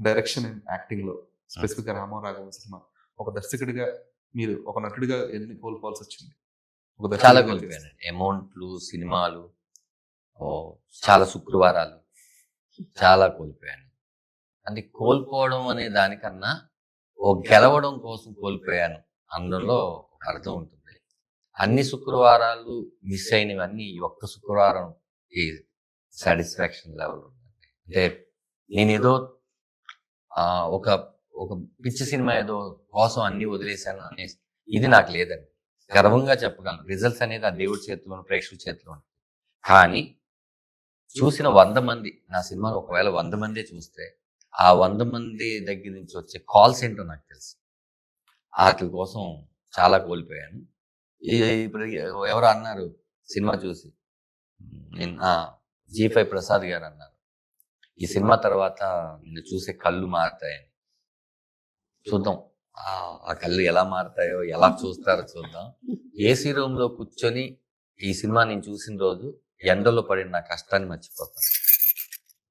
Direction and యాక్టింగ్లో స్పెసిఫిక్గా రామో రాఘవ సినిమా ఒక దర్శకుడిగా మీరు ఒక నటుడిగా ఎన్ని కోల్పోవాల్సి వచ్చింది? ఒక చాలా. కోల్పోయాను అమౌంట్లు సినిమాలు చాలా శుక్రవారాలు. చాలా కోల్పోయాను. అంటే కోల్పోవడం అనే దానికన్నా ఓ గెలవడం కోసం కోల్పోయాను. అందులో ఒక అర్థం ఉంటుంది. అన్ని శుక్రవారాలు మిస్ అయినవన్నీ ఈ ఒక్క శుక్రవారం ఈ సాటిస్ఫాక్షన్ లెవెల్ ఉంటుంది అంటే నేను ఏదో ఒక ఒక పిచ్చి సినిమా ఏదో కోసం అన్ని వదిలేశాను అనే ఇది నాకు లేదండి. గర్వంగా చెప్పగలను. రిజల్ట్స్ అనేది ఆ దేవుడి చేతిలో ప్రేక్షకుల చేతిలో కానీ చూసిన వంద మంది నా సినిమాను ఒకవేళ వంద మందే చూస్తే ఆ వంద మంది దగ్గర నుంచి వచ్చే కాల్స్ ఏంటో నాకు తెలుసు. వాటి కోసం చాలా కోల్పోయాను. ఇప్పుడు ఎవరు అన్నారు సినిమా చూసి. నిన్న జీ ఫై ప్రసాద్ గారు అన్నారు. ఈ సినిమా తర్వాత నిన్ను చూసే కళ్ళు మారుతాయని చూద్దాం. ఆ కళ్ళు ఎలా మారుతాయో ఎలా చూస్తారో చూద్దాం. ఏసీ రూమ్లో కూర్చొని ఈ సినిమా నేను చూసిన రోజు ఎండలో పడిన నా కష్టాన్ని మర్చిపోతాను.